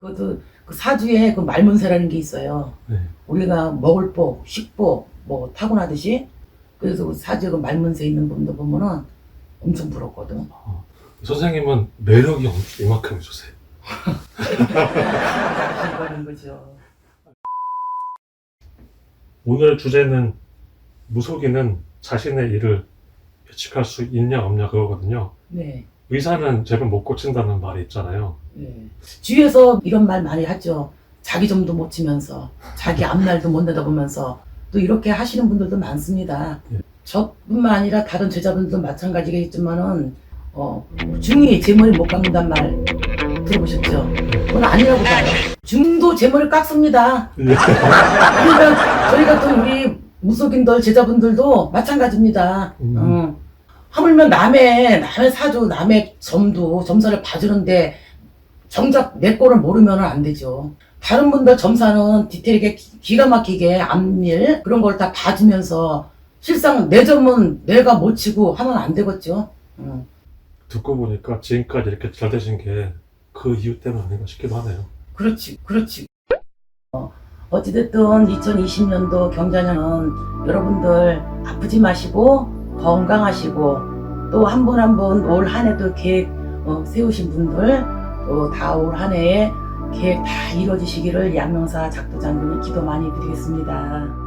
그것도 그 사주에 그 말문세라는 게 있어요. 네. 우리가 먹을 복, 식복 뭐 타고나듯이 그래서 그 사주에 그 말문세 있는 분들 보면은 엄청 부럽거든. 선생님은 매력이 엄청 이만큼 주세요. 거죠. 오늘 주제는 무속인은 자신의 일을 예측할 수 있냐 없냐 그거거든요. 네. 의사는 제발 못 고친다는 말이 있잖아요. 네. 주위에서 이런 말 많이 하죠. 자기 점도 못 치면서, 자기 앞날도 못 내다보면서, 또 이렇게 하시는 분들도 많습니다. 예. 저뿐만 아니라 다른 제자분들도 마찬가지겠지만은, 어, 중이 제 머리 못 깎는단 말 들어보셨죠? 그건 아니라고 봐요. 중도 제 머리 깎습니다. 예. 그러니까 저희 같은 우리 무속인들 제자분들도 마찬가지입니다. 음. 어. 하물며 남의 남의 사주 남의 점도 점사를 봐주는데 정작 내 거를 모르면 안 되죠. 다른 분들 점사는 디테일하게 기- 기가 막히게 앞일 그런 걸 다 봐주면서 실상 내 점은 내가 못 치고 하면 안 되겠죠. 어. 듣고 보니까 지금까지 이렇게 잘 되신 게 그 이유 때문 아닌가 싶기도 하네요. 그렇지, 그렇지. 어, 어찌됐든 2020년도 경자년은 여러분들 아프지 마시고 건강하시고 또한분한분올한 해도 계획 어, 세우신 분들 또 다 올 한 해에 계획 다 이루어지시기를 양명사 작두장군이 기도 많이 드리겠습니다.